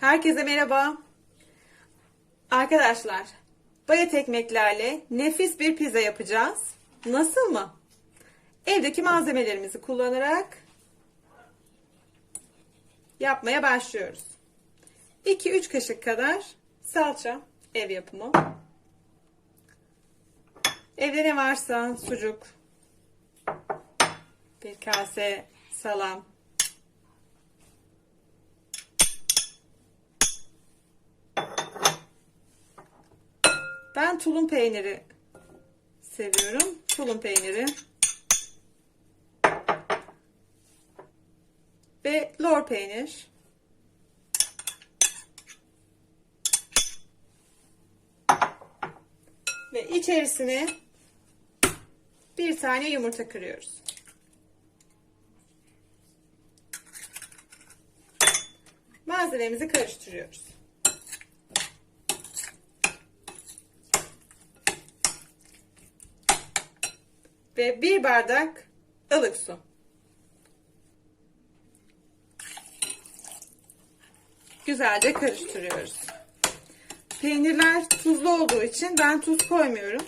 Herkese merhaba. Arkadaşlar, bayat ekmeklerle nefis bir pizza yapacağız. Nasıl mı? Evdeki malzemelerimizi kullanarak yapmaya başlıyoruz. 2-3 kaşık kadar salça, ev yapımı. Evde ne varsa sucuk, bir kase salam, Ben tulum peyniri seviyorum. Tulum peyniri. Ve lor peynir. Ve içerisine bir tane yumurta kırıyoruz. Malzememizi karıştırıyoruz. Ve bir bardak ılık su. Güzelce karıştırıyoruz. Peynirler tuzlu olduğu için ben tuz koymuyorum.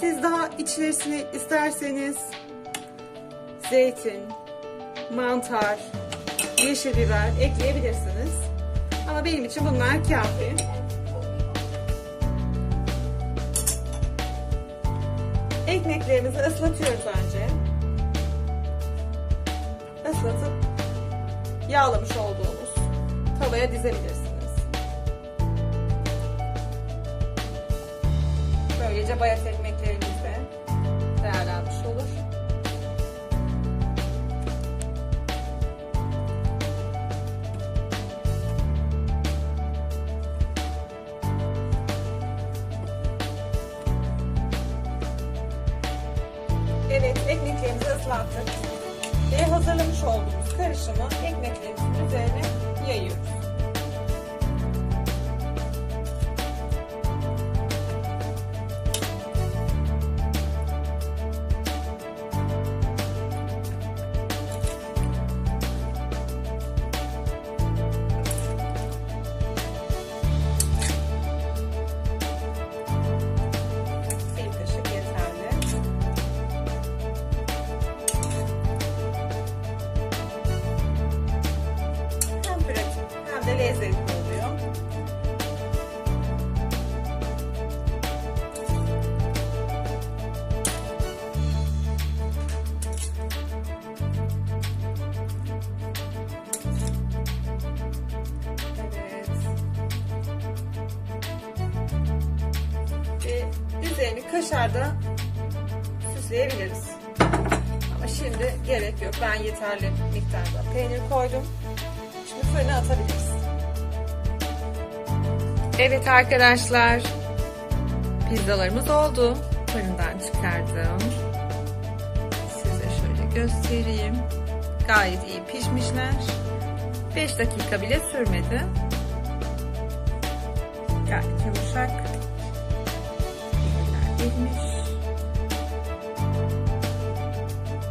Siz daha içerisine isterseniz zeytin, mantar, yeşil biber ekleyebilirsiniz. Ama benim için bunlar kafi. Ekmeklerimizi ıslatıyoruz önce. Islatıp yağlamış olduğumuz tavaya dizebilirsiniz. Böylece bayat ekmeklerimiz Evet, ekmeklerimizi ıslattık. Ve hazırlamış olduğumuz karışımı ekmeklerimizin üzerine yayıyoruz. Üzerini kaşarda süsleyebiliriz. Ama şimdi gerek yok. Ben yeterli miktarda peynir koydum. Şimdi fırına atabiliriz. Evet arkadaşlar. Pizzalarımız oldu. Fırından çıkardım. Size şöyle göstereyim. Gayet iyi pişmişler. 5 dakika bile sürmedi. Gayet yumuşak. Girmiş.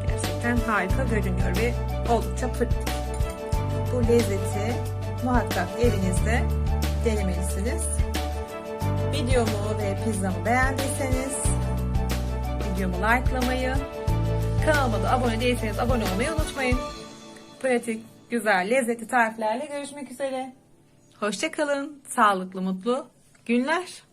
Gerçekten harika görünüyor ve oldukça pratik. Bu lezzeti muhakkak evinizde denemelisiniz. Videomu ve pizzamı beğendiyseniz videomu likelamayı, kanalıma da abone değilseniz abone olmayı unutmayın. Pratik, güzel, lezzetli tariflerle görüşmek üzere. Hoşçakalın, sağlıklı, mutlu günler.